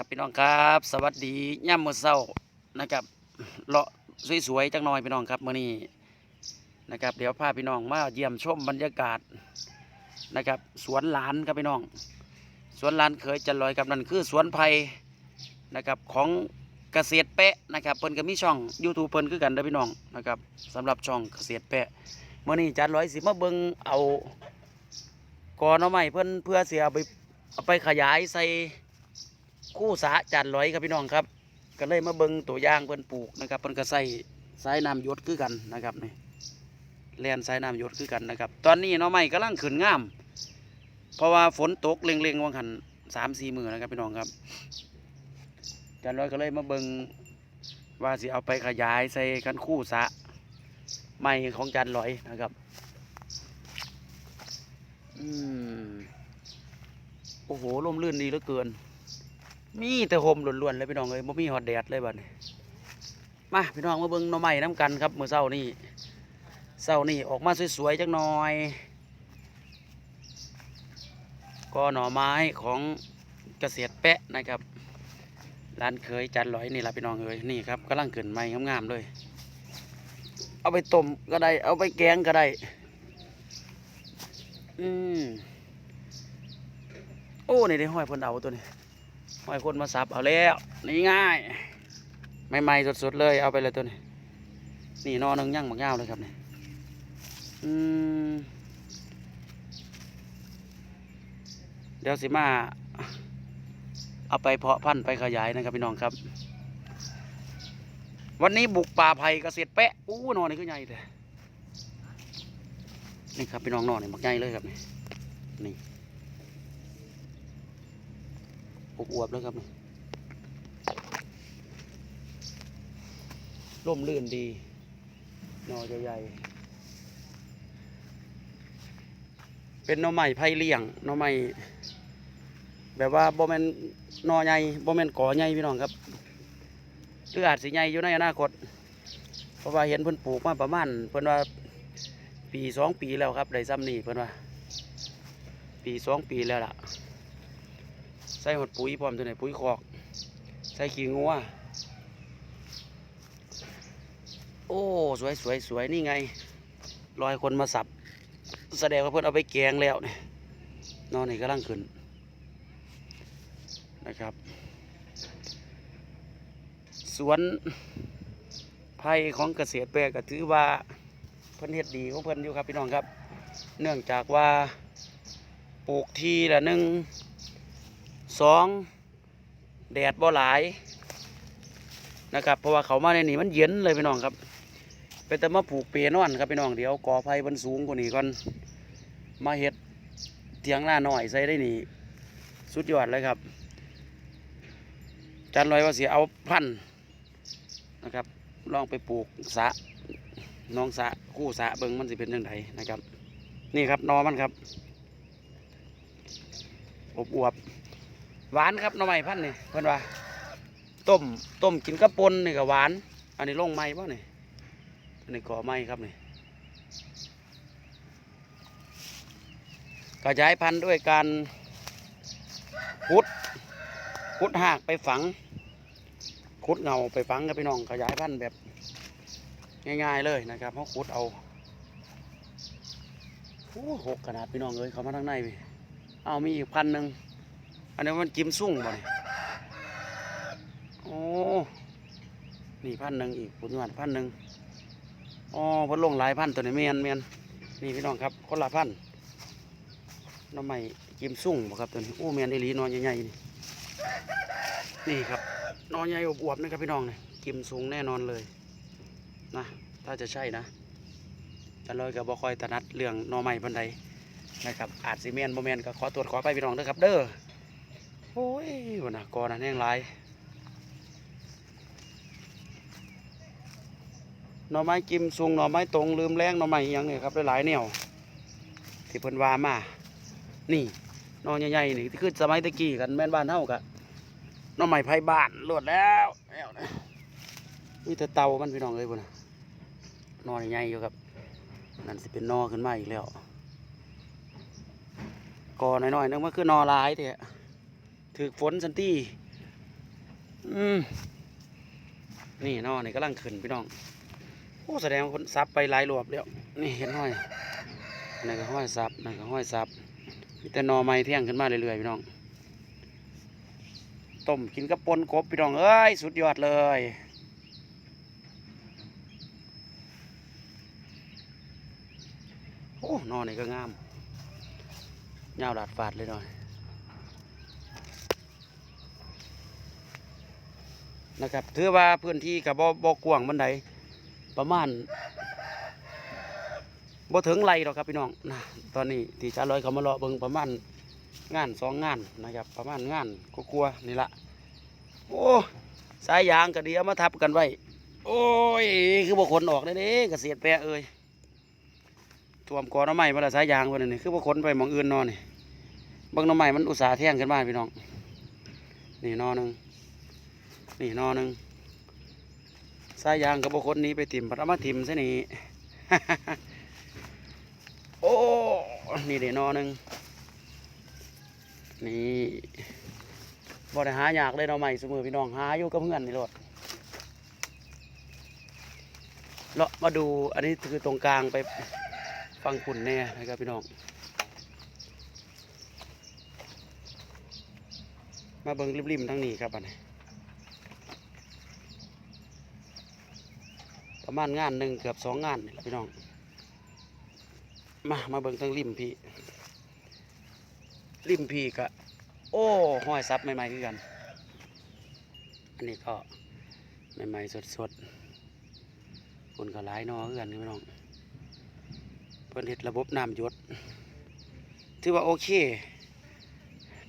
ครับพี่น้องครับ สวัสดีย่ำมือเช้านะครับเลาะสวยๆจังหน่อยพี่น้องครับมื้อนี้นะครับ เดี๋ยวพาพี่น้องมาเยี่ยมชมบรรยากาศนะครับ สวนหลานครับพี่น้อง สวนหลานเคยจันลอยครับนั่นคือสวนไผ่นะครับของเกษตรแปะนะครับเพิ่นก็มีช่อง YouTube เพิ่นคือกันเด้อพี่น้องนะครับสำหรับช่องเกษตรแปะเมื้อนี้จันลอยสิมาเบิ่งเอากอน่อไม้เพิ่นเพื่อเสิเอาไปเอาไปขยายใส่ คู่สาจันลอยครับพี่น้องครับ ก็เลยมาเบิงตัวย่างเพิ่นปลูกนะครับเพิ่นก็ใส่สายน้ำยศคือกันนะครับนี่แลนสายน้ำยศคือกันนะครับ ตอนนี้น้องใหม่กำลังขึ้นงาม เพราะว่าฝนตกเล็งๆว่างหันสามสี่มือนะครับพี่น้องครับจันลอยก็เลยมาเบิงว่าสิเอาไปขยายใส่กันคู่สะใหม่ของจันลอยนะครับอืมโอ้โหร่มรื่นดีเหลือเกิน มีแต่โฮมล้วนๆเลยพี่น้องเลยบ่มีฮอดแดดเลยบัดนี้มาพี่น้องมาเบิ่งหน่อไม้น้ำกันครับมื้อเช้านี่เช้านี่ออกมาสวยๆจักหน่อย ก็หน่อไม้ของเกษตรแปะนะครับร้านเคยจันลอยนี่ละพี่น้องเอ้ยนี่ครับกำลังขึ้นใหม่งามๆเลย เอาไปต้มก็ได้ เอาไปแกงก็ได้ อืมโอ้ในได้ห้อยเพิ่นเอาตัวนี้ ห้คนมาสับเอาแล้ว นี่ง่ายใหม่ๆสดๆเลยเอาไปเลยตัวนี้ นี่นอหนึงย่างหมักย่าวเลยครับนี่อืมเดี๋ยวสิมา เอาไปเพาะพันธุ์ไปขยายนะครับพี่น้องครับ วันนี้บุกป่าไผ่เกษตรแปะอู้นอนนี่ก็ใหญ่เลยนี่ครับพี่น้องนอนี่หมักใหญ่เลยครับนี่นี่ อวบๆแล้วครับนี่ร่มรื่นดีหนอใหญ่ๆเป็นหน่อไม้ไผ่เลี้ยงหน่อไม้แบบว่าบ่แม่นหนอใหญ่บ่แม่นก่อใหญ่พี่น้องครับหรืออาจสิใหญ่อยู่ในอนาคตเพราะว่าเห็นเพิ่นปลูกมาประมาณเพิ่นว่าปีสองปีแล้วครับได้ซ้ำนี่เพิ่นว่า ปีสองปีแล้วล่ะ ใส่หดปุ๋ยพร้อมตัวไหนปุ๋ยคอก ใส่ขี้งัวโอ้สวยสวยสวยนี่ไง รอยคนมาสับ แสดงว่าเพื่อนเอาไปแกงแล้วเนี่ยนอนนี่กำลังขึ้นนะครับ สวนไผ่ของเกษตรแปรก็ถือว่าเพิ่นเฮ็ดดีของเพิ่นอยู่ครับพี่น้องครับ เนื่องจากว่าปลูกทีละหนึ่ง สองแดดบ่หลายนะครับ เพราะว่าเขามาในนี่มันเย็นเลยพี่น้องครับเป็นแต่มาปลูกเปยนอนครับพี่น้องเดี๋ยวกอไฟมันสูงกว่านี้ก่อนมาเฮ็ดเถียงหน้าหน่อยใส่ได้นี่สุดยอดเลยครับจันลอยว่าเสียเอาพันธุ์นะครับ ลองไปปลูกสะน้องสะคู่สะเบิงมันสิเป็นยังไงนะครับ นี่ครับนอมันครับอบอวบ หวานครับหน่อไม้พันนี่เพื่อนว่าต้มต้มกินกระปนนี่ก็หวาน อันนี้ลงไม้ป่ะนี่อันนี้ก่อไม้ครับนี่กระจายพันธุ์ด้วยการขุดขุดหากไปฝังขุดเงาไปฝังกับพี่น้องขยายพันธุ์แบบง่ายๆเลยนะครับเขาะขุดเอาโอ้หกขนาดพี่น้องเลยเขามาทางในพี่เอามีอีกพันหนึ่ง อันนี้มันกิมซุ่งบ่เนี่ยโอ้นี่พันหนึ่งอีกปุญญาพันหนึ่งอ๋อพันลงหลายพันตัวนี้เมียนเมียนนี่พี่น้องครับคนละพันน้ำใหม่กิมซุ่งบ่ครับตัวนี้โอ้เมียนอีหลีนอนใหญ่ๆนี่นี่ครับนอนใหญ่อวบๆนะครับพี่น้องนี่กิมซุ่งแน่นอนเลยนะถ้าจะใช่นะแต่ลอยกับบอคอยถนัดเรื่องนอใหม่พันใดนะครับอาจซีเมนโมเมนก็ขอตรวจขอไปพี่น้องเด้อครับเด้อ โอ้ยวันนะก่อนนั้นแห้งหลายหน่อไม้กิมซุงหน่อไม้ตรงลืมแรงหน่อไม้อิหยังเนี่ยครับหลายๆแนวที่เพิ่นวามา นี่หน่อใหญ่ๆนี่ที่คือสมัยตะกี้กันแม่นบ้านเฮากะหน่อไม้ไผ่บ้านลวดแล้วแล้วนะมีแต่เตามันพี่น้องเลยพุ่นน่ะหน่อใหญ่ๆอยู่ครับ นั่นสิเป็นนอขึ้นมาอีกแล้วกอหน่อยๆนึงมันคือนอลายเถอะ ถือฝนสันตี้อืมนี่นอนี่กำลังขึ้นพี่น้องโอ้แสดงว่าคนซับไปหลายรอบแล้วนี่เห็นห้อยนั่นก็ห้อยซับนั่นก็ห้อยซับมีแต่นอไม้เที่ยงขึ้นมาเรื่อยๆพี่น้องต้มกินกับปนกบพี่น้องเอ้ยสุดยอดเลยโอ้นอนี่ก็งามยาวดาดฟาดเลยหน่อย นะครับ ถือว่าพื้นที่กับบ่บ่กว้างบันไดประมาณบ่ถึงไรหรอกครับพี่น้องนะตอนนี้ที่จาร้อยเขามาเลาะเบิ่งประมาณงานสองงานนะครับ ประมาณงานก็กลัวๆนี่ละโอ้สายยางก็ดีเอามาทับกันไว้ โอ้ย คือบ่ขนออกเลยเด้เกษตรแปรเอ้ยท่วมกอหน้ำไม้มาละสายยางวันนี้คือบ่ขนไปมองอื่นนอนนี่บิ่งหน้ำไม้มันอุตสาห์แท่งขึ้นมาพี่น้อง นี่นอนหนึ่ง นี่นอหนึ่งสายยางกับบคนนี้ไปถิ่มพัดเอามาถิ่มซะนี่ โอ้ นี่เดี๋ยวนอหนึ่งนี่บ่ได้หายากเลยเนาใหม่สมอพี่น้องหาอยู่กับเพื่อนนี่รถเลาะมาดูอันนี้คือตรงกลางไปฟังฝุ่นแน่นะครับพี่น้องมาเบิ่งริมๆทั้งนี้ครับอันนี้ ประมาณงานหนึ่งเกือบสองงานนี่แหละพี่น้อง มามาเบิ่งทางริมพี่ริมพี่ก็โอ้ห้อยซับใหม่ๆคือกัน อันนี้ก็ใหม่ๆสดๆคนก็หลายนอคือกันพี่น้องเพิ่นเฮ็ดระบบน้ำหยศถือว่าโอเค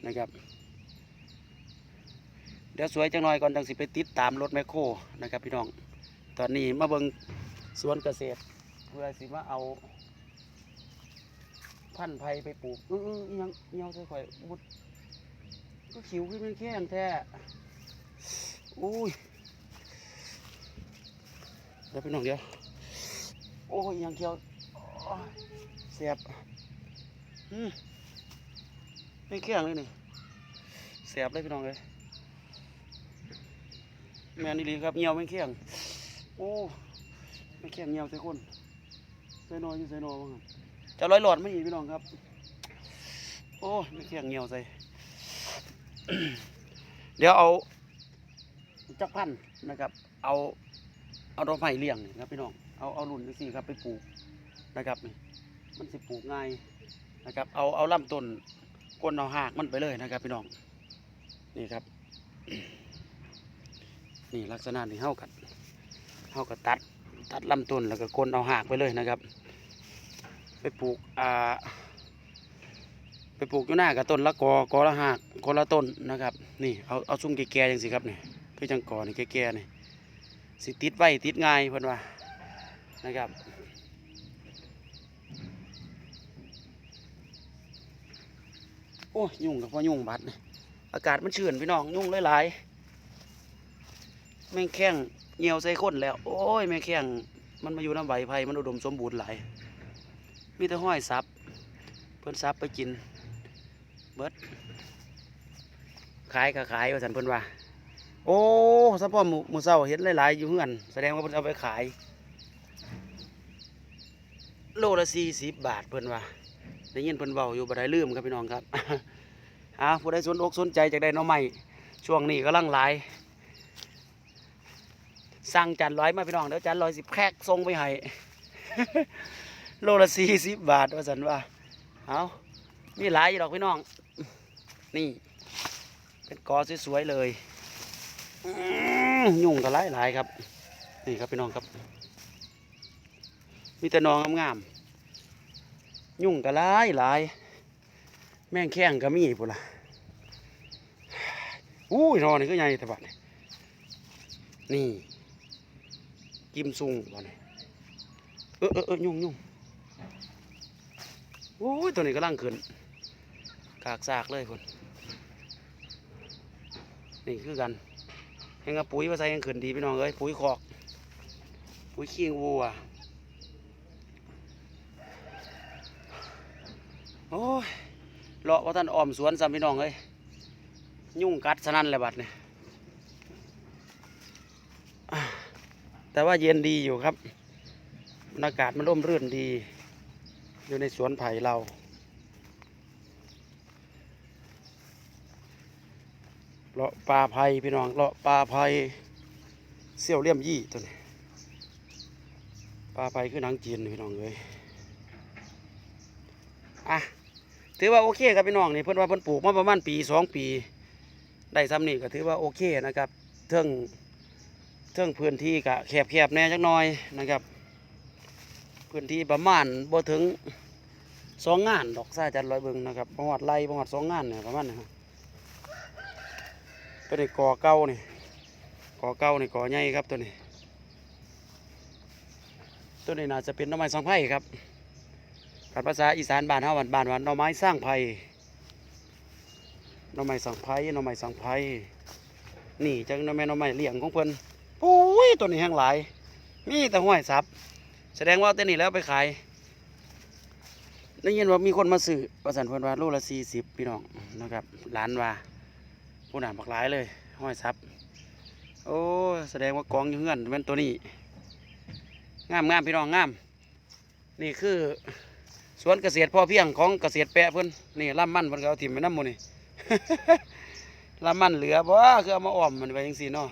นะครับ เดี๋ยวสวยจังหน่อยก่อนจังสิไปติดตามรถแมคโครนะครับพี่น้อง ตอนนี้มาเบิงสวนเกษตร เพื่อสิมาเอา พันธุ์ไผ่ไปปลูกอื้ออื้ออิหยังอิหยังค่อยๆมุดก็ขิวขึ้นเป็นแค่นแท้อุ้ยเดี๋ยวพี่น้องเดี๋ยวโอ้ยยังเขียวเสียบอืมไม่แข็งเลยนี่เสียบเลยพี่น้องเลยแม่นี่ลีครับเหี่ยวไม่แข็ง อ้ไม่แข็งเงียวใส่คนใส่นอยอยู่ใส่นอยว่างั้นจะร้อยหลอดไม่หนีพี่น้องครับ โอ้ไม่แข็งเงียวใส่เดี๋ยวเอาจักพันธุ์นะครับ เอาเอาดอกไม้เลี้ยงนี่ครับพี่น้องเอาเอารุ่นจังซี่ครับไปปลูกนะครับนี่มันสิปลูกง่ายนะครับ เอาเอาลำต้นก้นเอาหากมันไปเลยนะครับ พี่น้องนี่ครับ นี่ลักษณะนี้เฮากัน เขาก็ตัดตัดลำต้นแล้วก็กลนเอาหากไปเลยนะครับ ไปปลูกอ่าไปปลูกอยู่หน้ากับต้นละกอกอละหากกอละต้นนะครับ นี่เอาเอาซุ้มแก่ๆอย่างสิครับนี่คือจังกอนี่แก่ๆนี่สิติดไว้ติดง่ายเพิ่นว่านะครับโอ้ยยุ่งกับพ่อยุ่งบัดนะอากาศมันชื้นพี่น้องยุ่งหลายๆแม่งแข้ง เหี่ยวใส่คนแล้ว โอ้ยแม่แข้งมันมาอยู่น้ำใบไผ่มันอุดมสมบูรณ์หลาย มีแต่ห้อยซับเพิ่นซับไปกิน เบิดขายก็ขายว่าสันเพิ่นว่า โอ้สะพ่อหมูหมูเศร้าเห็นหลายๆอยู่เฮือน แสดงว่าเพิ่นเอาไปขาย โลละสี่สิบบาทเพิ่นว่าได้ยินเพิ่นเบาอยู่บ่ได้ลืมครับพี่น้องครับอ่าผู้ใดสนอกสนใจจากได้น้องใหม่ช่วงนี้กำลังหลาย สั่งจานร้อยมาพี่น้องเดี๋ยวจานร้อยสิบแคกส่งไปให้โลละสี่สิบบาทว่าสันว่าเอามีหลายอยู่ดอกพี่น้อง นี่ เป็นกอสวยๆเลยยุ่งกันหลายหลายครับ นี่ครับพี่น้องครับ มีแต่นองงามๆยุ่งกันหลายหลายแม่งแข้งก็มีปุ่นละอู้ยนอนนี่ก็ใหญ่แต่บัดนี่นี่ กิมซุงก่อนนี่เออเออเออยุ่งยุ่งโอ้ยตัวนี้กำลังขึ้นกากซากเลยคนนี่คือกันแหงกับปุ๋ยมาใส่ยังขึ้นดีพี่น้องเอ้ยปุ๋ยคอก ปุ๋ยขี้วัวโอ้ยเลาะว่าท่านอ้อมสวนซ้ำพี่น้องเอ้ยยุ่งกัดสนั่นเลยบัดเนี่ย แต่ว่าเย็นดีอยู่ครับบรรยากาศมันร่มรื่นดี อยู่ในสวนไผ่เรา เลาะปลาไผ่พี่น้อง เลาะปลาไผ่เสี่ยวเลี่ยมยี่ตัวนี้ ปลาไผ่คือหนังจีนพี่น้องเลยอะ ถือว่าโอเคครับพี่น้องนี่เพิ่นว่าเพิ่นปลูกมาประมาณปีสองปี ได้ซ้ำนี่ก็ถือว่าโอเคนะครับเทิง เทิงพื้นที่กะแคบๆแน่จักหน่อยนะครับ พื้นที่ประมาณบ่ถึงสองงานดอกซ่าจันร้อยเบิงนะครับประวัติไล่ประวัติสองงานเนี่ยประมาณนี้ครับตัวนี้ก่อเก้านี่ก่อเก้านี่ก่อใหญ่ครับตัวนี้ตัวนี้น่าจะเป็นหน่อไม้สังไผ่ครับการภาษาอีสานบ้านเฮาบ้านบ้านว่าหน่อไม้สร้างไผ่หน่อไม้สังไผ่หน่อไม้สังไผ่นี่จังหน่อไม้หน่อไม้เลี้ยงของเพิ่น โอ้ยตัวนี้แห้งหลาย มีแต่ห้อยสับ แสดงว่าเตัวนี้แล้วไปขายได้ยินว่ามีคนมาซื้อประสันเพิ่นว่าโลละสี่สิบพี่น้องนะครับร้านว่าผู้หนาบักหลายเลยห้อยซับ โอ้แสดงว่ากองอยู่เงื่อนเป็นตัวนี้งามงามพี่น้องงาม นี่คือ สวนเกษตรพอเพียงของเกษตรแปะเพิ่นนี่ลำมันเพิ่นเอาถิ่มไปน้ำมูนี่ลำมันเหลือบ่คือเอามาอ้อมมันไปจังซี่เนาะ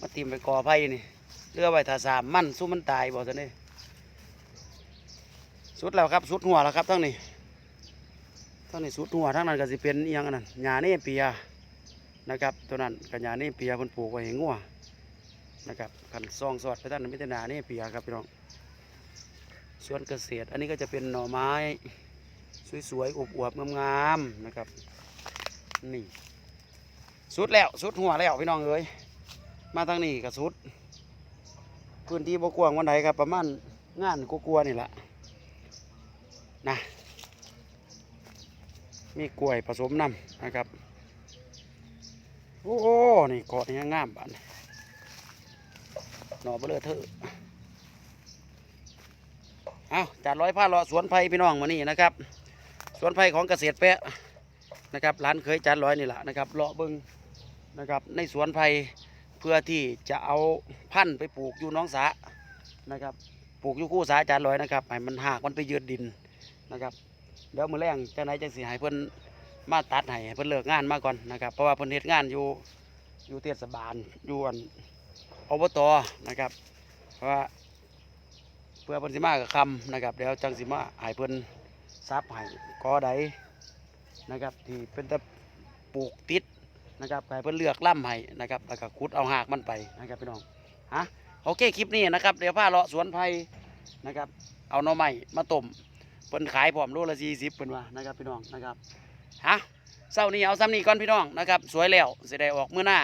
มาถิ่มไปกอไผ่นี่เรือไว้ถ้าสามมั่นสู้มันตายบอกซะนี่สุดแล้วครับสุดหัวแล้วครับทั้งนี้ทั้งนี้สุดหัวทั้งนั้นก็สิเป็นอหยังอันนั้นหญ้าเนเปียนะครับตัวนั้นกับหญ้าเนเปียเพิ่นปลูกไว้ให้งัวนะครับขันซองสอดไปทั้งนั้นไมแต่ได้หญ้าเนเปียครับพี่น้องสวนเกษตร อันนี้ก็จะเป็นหน่อไม้ สวยๆอวบๆงามๆนะครับ นี่ สุดแล้ว สุดหัวแล้วพี่น้องเอ้ย มาทางนี้ก็สุด พื้นที่บกวางวันไหนครับประมาณงานกลัวๆนี่แหละนะมีกล้วยผสมน้ำนะครับ โอ้โหนี่เกาะนี่งามบ้านหน่อเบลอเถอเอาจัดร้อยผ้าเลาะสวนไผ่พี่น้องมานี่นะครับ สวนไผ่ของเกษตรแปะนะครับร้านเคยจัดร้อยนี่แหละนะครับเลาะเบิงนะครับในสวนไผ่ พื่อที่จะเอาพันธุ์ไปปลูกอยู่น้องสานะครับ ปลูกอยู่คู่สาจานลอยนะครับให้มันหากมันไปยืดดินนะครับเดี๋ยวมือแรงจะไหนจังสิให้เพิ่นมาตัดให้เพิ่นเลิกงานมาก่อนนะครับ เพราะว่าเพิ่นเฮ็ดงานอยู่อยู่เทศบาลอยู่อันอบตนะครับ เพราะว่าเพื่อเพิ่นสิมากับคำนะครับเดี๋ยวจังสิมาให้เพิ่นซับให้กอใดนะครับ ที่เป็นตะปลูกติด นะครับให้เพื่อเลือกล่ำให้นะครับแล้วก็ขุดเอาหากมันไปนะครับพี่น้องฮะโอเคคลิปนี้นะครับเดี๋ยวพาเลาะสวนไผ่นะครับเอาหน่อไม้มาต้มเพิ่นขายพร้อมโลละสี่สิบเพิ่นว่านะครับพี่น้องนะครับฮะเช้านี้เอาซ้ำนี้ก่อนพี่น้องนะครับสวยแล้วเสิได้ออกมื้อหน้า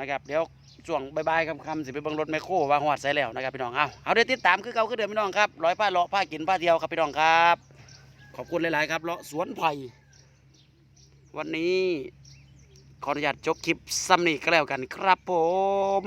นะครับเดี๋ยวช่วงบ่ายๆคำๆสิไปเบิ่งรถแมคโครว่าฮอดใส่แล้วนะครับพี่น้องเอาเอาเดี๋ยวติดตามคือเก่าคือเดิมพี่น้องครับร้อยผ้าเลาะผ้ากินผ้าเที่ยวครับพี่น้องครับ ขอบคุณหลายๆครับเลาะสวนไผ่วันนี้ ขออนุญาตจบคลิปซ้ำนี้ก็แล้วกันครับผม